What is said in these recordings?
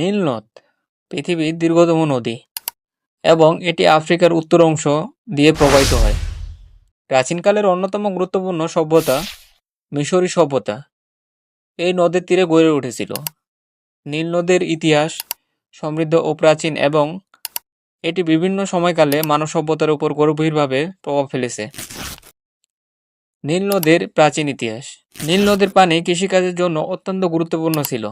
নীল নদ, পৃথিবীর দীর্ঘতম নদী, এবং এটি আফ্রিকার উত্তর অংশ দিয়ে প্রবাহিত হয়। প্রাচীনকালের অন্যতম গুরুত্বপূর্ণ সভ্যতা মিশরী সভ্যতা। এই নদের তীরে গড়ে উঠেছিল। নীল নদের ইতিহাস সমৃদ্ধ ও প্রাচীন, এবং এটি বিভিন্ন সময়কালে মানব সভ্যতার উপর গভীরভাবে প্রভাব ফেলেছে। নীল নদের প্রাচীন ইতিহাস। নীল নদের পানি কৃষিকাজের জন্য অত্যন্ত গুরুত্বপূর্ণ ছিল।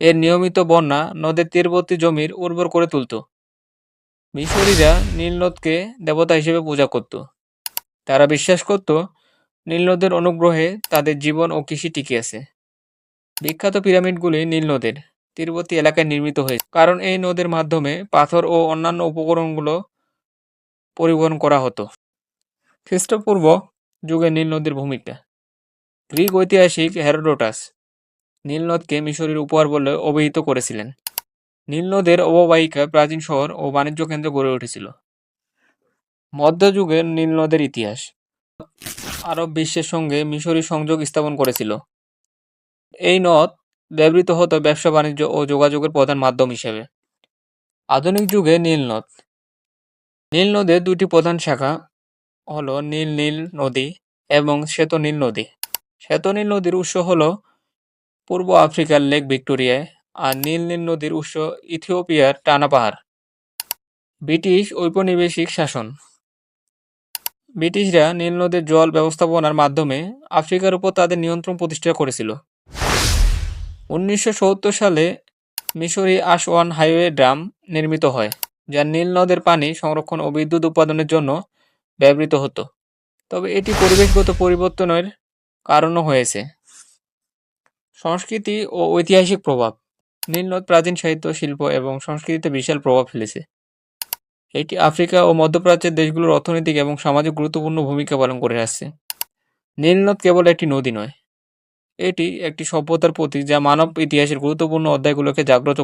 এর নিয়মিত বন্যা নদের তীরবর্তী জমির উর্বর করে তুলত। মিশরীরা নীলনদকে দেবতা হিসেবে পূজা করত। তারা বিশ্বাস করত, নীলনদের অনুগ্রহে তাদের জীবন ও কৃষি টিকে আছে। বিখ্যাত পিরামিডগুলি নীল নদের তীরবর্তী এলাকায় নির্মিত হয়েছে। কারণ এই নদের মাধ্যমে পাথর ও অন্যান্য উপকরণগুলো পরিবহন করা হতো। খ্রিস্টপূর্ব যুগে নীল নদীর ভূমিকা। গ্রিক ঐতিহাসিক হেরোডোটাস নীল নদকে মিশরের উপহার বলে অভিহিত করেছিলেন। নীলনদের অববাহিকা প্রাচীন শহর ও বাণিজ্য কেন্দ্র গড়ে উঠেছিল। মধ্যযুগের নীলনদের ইতিহাস আরব বিশ্বের সঙ্গে মিশরী সংযোগ স্থাপন করেছিল। এই নদ ব্যবহৃত হতো ব্যবসা, বাণিজ্য ও যোগাযোগের প্রধান মাধ্যম হিসেবে। আধুনিক যুগে নীল নদ নীল নদের দুটি প্রধান শাখা হলো নীল নীল নদী এবং শ্বেত নীল নদী। শ্বেত নীল নদীর উৎস হলো পূর্ব আফ্রিকার লেক ভিক্টোরিয়ায় আর নীল নীল নদীর উৎস ইথিওপিয়ার টানা পাহাড়। ব্রিটিশ ঔপনিবেশিক শাসন। ব্রিটিশরা নীল নদের জল ব্যবস্থাপনার মাধ্যমে আফ্রিকার উপর তাদের নিয়ন্ত্রণ প্রতিষ্ঠা করেছিল। উনিশশো সত্তর সালে মিশরি আশওয়ান হাইওয়ে ড্রাম নির্মিত হয়, যা নীল নদের পানি সংরক্ষণ ও বিদ্যুৎ উৎপাদনের জন্য ব্যবহৃত হতো। তবে এটি পরিবেশগত পরিবর্তনের কারণও হয়েছে। সংস্কৃতি ও ঐতিহাসিক প্রভাব। নীলনদ প্রাচীন সাহিত্য, শিল্প এবং সংস্কৃতিতে বিশাল প্রভাব ফেলেছে। এটি আফ্রিকা ও মধ্যপ্রাচ্যের দেশগুলোর অর্থনৈতিক এবং সামাজিক গুরুত্বপূর্ণ ভূমিকা পালন করে আসছে। নীলনদ কেবল একটি নদী নয়, এটি একটি সভ্যতার প্রতীক যা মানব ইতিহাসের গুরুত্বপূর্ণ অধ্যায়গুলোকে জাগ্রত